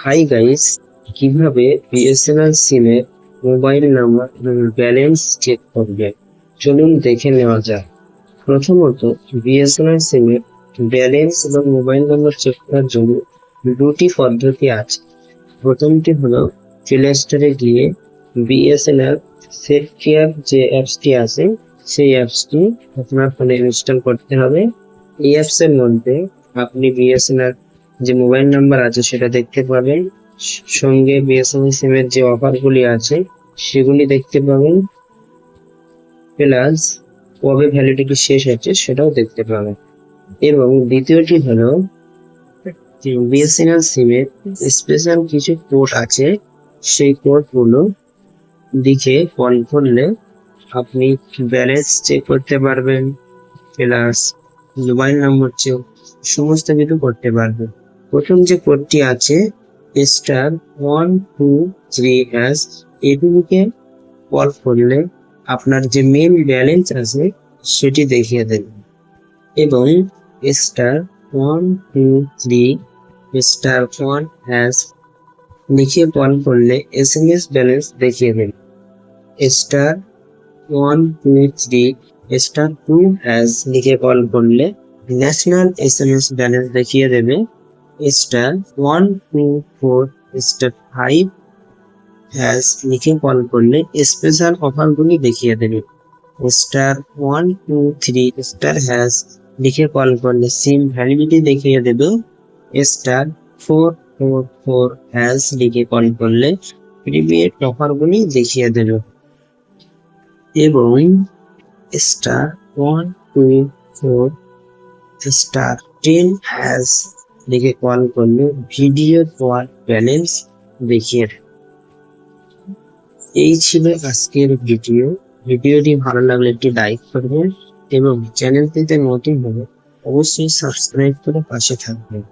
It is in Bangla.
হাই গাইস কীভাবে বিএসএনএল সিমের মোবাইল নাম্বার এবং ব্যালেন্স চেক করবে? চলুন দেখে নেওয়া যাক। প্রথমত বিএসএনএল সিমের ব্যালেন্স এবং মোবাইল নাম্বার চেক করার জন্য দুটি পদ্ধতি আছে। প্রথমটি হলো প্লে স্টোরে গিয়ে বিএসএনএল সেফ কেয়ার যে অ্যাপসটি আছে, সেই অ্যাপসটি আপনার ফোনে ইনস্টল করতে হবে। এই অ্যাপসের মধ্যে আপনি বিএসএনএল যে মোবাইল নাম্বার আছে সেটা দেখতে পাবেন। সঙ্গে বিএসএনএল সিমের যে অফারগুলি আছে, সেগুলি দেখতে পাবেন। প্লাস কবে ভ্যালিডিটি শেষ হচ্ছে সেটাও দেখতে পাবেন। এবং দ্বিতীয়টি হলো বিএসএনএল সিমের স্পেশাল কিছু কোড আছে, সেই কোডগুলো দিকে কল করলে আপনি ব্যালেন্স চেক করতে পারবেন। প্লাস মোবাইল নম্বর চেক সমস্ত কিছু করতে পারবেন। প্রথম যে কোডটি আছে, star one, two, three hash এগুলিকে কল করলে আপনার যে মেন ব্যালেন্স আছে, সেটি দেখিয়ে দেবে। এবং star one, two, three, star one hash লিখে কল করলে এস এম এস ব্যালেন্স দেখিয়ে দেবে। Star one, two, three, star two hash লিখে কল করলে national S M S balance দেখিয়ে দেবে। Star one two four star five hash লিখে কল করলে স্পেশাল অফারগুলি দেখিয়ে দেবে। Star one two three star hash লিখে কল করলে সিম ভ্যালিডিটি দেখিয়ে দেবে। Star four four four hash লিখে কল করলে প্রিপেড অফারগুলি দেখিয়ে দেবে। এবং star one two four star ten hash লিখে কল করলে ভিডিও কল ব্যালেন্স দেখিয়ে। এই ছিল আজকের ভিডিও ভিডিওটি ভালো লাগলে একটি লাইক করবেন এবং চ্যানেলটিতে নতুন হবে অবশ্যই সাবস্ক্রাইব করে পাশে থাকবেন